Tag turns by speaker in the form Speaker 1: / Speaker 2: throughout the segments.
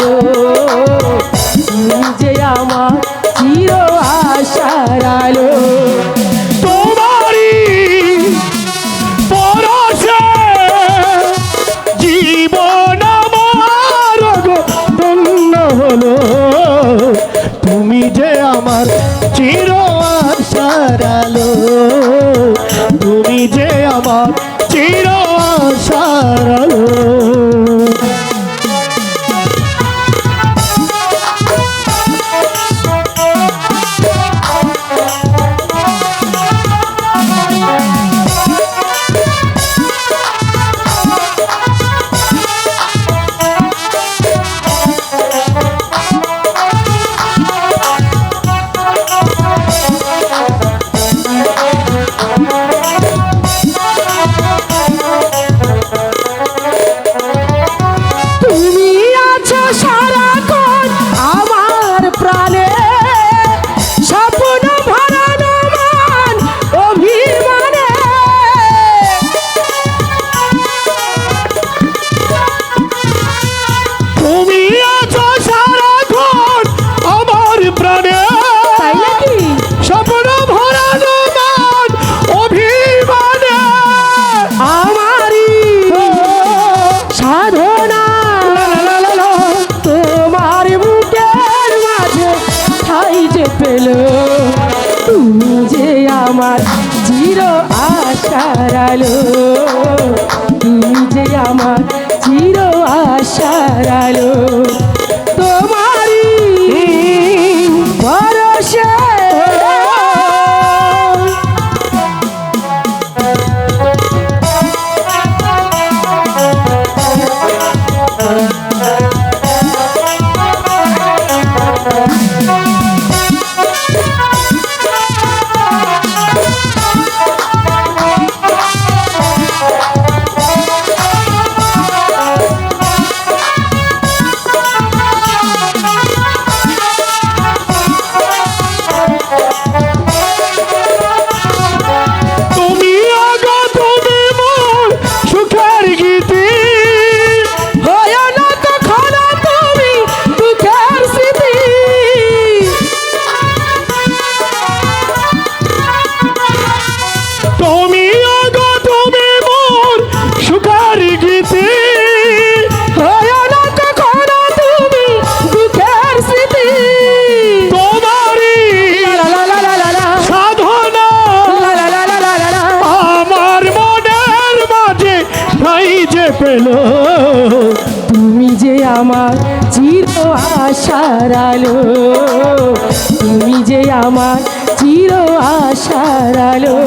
Speaker 1: ভালো আমার চির আশারালো খুঁজে পেল। তুমি যে আমার জিরো আশার আলো তুমি যে আমার চির আশার আলো।
Speaker 2: পেল।
Speaker 1: তুমি যে আমার চির আশার আলো তুমি যে আমার চির আশার আলো।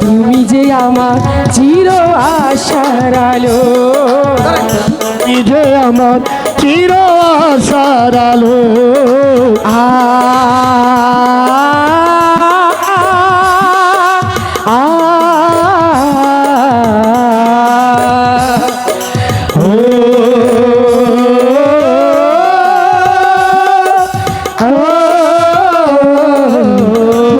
Speaker 1: তুমি যে আমার চির আশার আলো।
Speaker 2: যে আমার চির সারালো
Speaker 1: আ